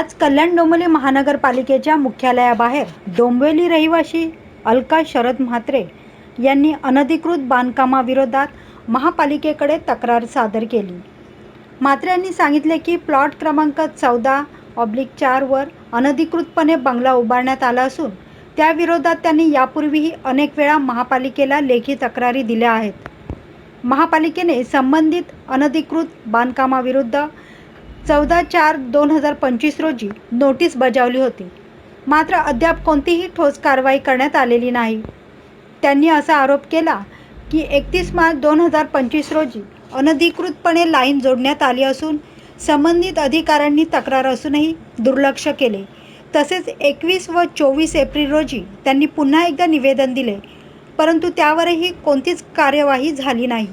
आज कल्याण डोंबिवली महानगरपालिकेच्या मुख्यालयाबाहेर डोंबिवली रहिवासी अलका शरद म्हात्रे यांनी अनधिकृत बांधकामाविरोधात महापालिकेकडे तक्रार सादर केली. म्हात्रे यांनी सांगितले की प्लॉट क्रमांक चौदा ऑब्लिक चारवर अनधिकृतपणे बंगला उभारण्यात आला असून त्याविरोधात त्यांनी यापूर्वीही अनेक वेळा महापालिकेला लेखी तक्रारी दिल्या आहेत. महापालिकेने संबंधित अनधिकृत बांधकामाविरुद्ध चौदा चार दोन हजार पंचवीस रोजी नोटीस बजावली होती. मात्र अद्याप कोणतीही ठोस कारवाई करण्यात आलेली नाही. त्यांनी असा आरोप केला की एकतीस मार्च दोन हजार पंचवीस रोजी अनधिकृतपणे लाईन जोडण्यात आली असून संबंधित अधिकाऱ्यांनी तक्रार असूनही दुर्लक्ष केले. तसेच एकवीस व चोवीस एप्रिल रोजी त्यांनी पुन्हा एकदा निवेदन दिले परंतु त्यावरही कोणतीच कार्यवाही झाली नाही.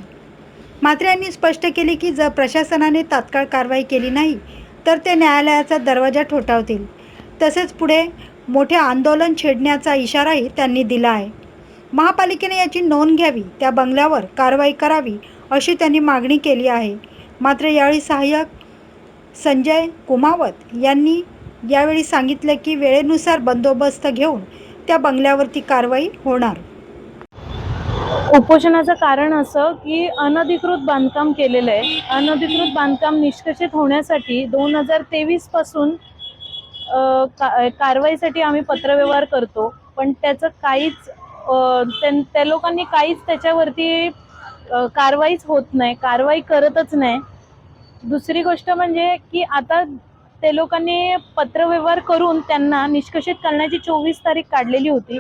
मात्र यांनी स्पष्ट केले की जर प्रशासनाने तात्काळ कारवाई केली नाही तर ते न्यायालयाचा दरवाजा ठोठावतील. तसेच पुढे मोठे आंदोलन छेडण्याचा इशाराही त्यांनी दिला आहे. महापालिकेने याची नोंद घ्यावी त्या बंगल्यावर कारवाई करावी अशी त्यांनी मागणी केली आहे. मात्र यावेळी सहाय्यक संजय कुमावत यांनी यावेळी सांगितलं की वेळेनुसार बंदोबस्त घेऊन त्या बंगल्यावरती कारवाई होणार. उपोषणाचं कारण असं की अनधिकृत बांधकाम केलेलं आहे. अनधिकृत बांधकाम निष्कषित होण्यासाठी दोन हजार तेवीसपासून का कारवाईसाठी आम्ही पत्रव्यवहार करतो. पण त्याचं काहीच त्या लोकांनी काहीच त्याच्यावरती कारवाईच होत नाही. कारवाई करतच नाही. दुसरी गोष्ट म्हणजे की आता ते लोकांनी पत्रव्यवहार करून त्यांना निष्कषित करण्याची चोवीस तारीख काढलेली होती.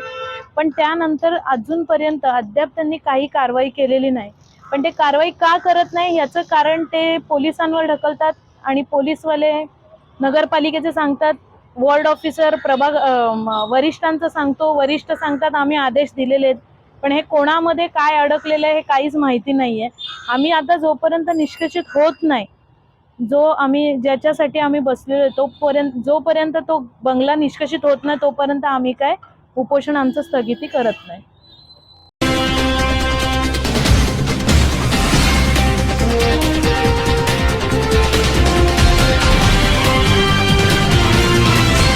पण त्यानंतर अजूनपर्यंत अद्याप त्यांनी काही कारवाई केलेली नाही. पण ते कारवाई का करत नाही याचं कारण ते पोलिसांवर ढकलतात आणि पोलीसवाले नगरपालिकेचे सांगतात. वॉर्ड ऑफिसर प्रभाग वरिष्ठांचं सांगतो वरिष्ठ सांगतात आम्ही आदेश दिलेले आहेत. पण हे कोणामध्ये काय अडकलेलं आहे हे काहीच माहिती नाही आहे आम्ही आता जोपर्यंत निष्कर्षित होत नाही जो आम्ही ज्याच्यासाठी आम्ही बसलेलो आहे तोपर्यंत जोपर्यंत तो बंगला निष्कषित होत नाही तोपर्यंत आम्ही काय उपोषण आमचं स्थगिती करत नाही.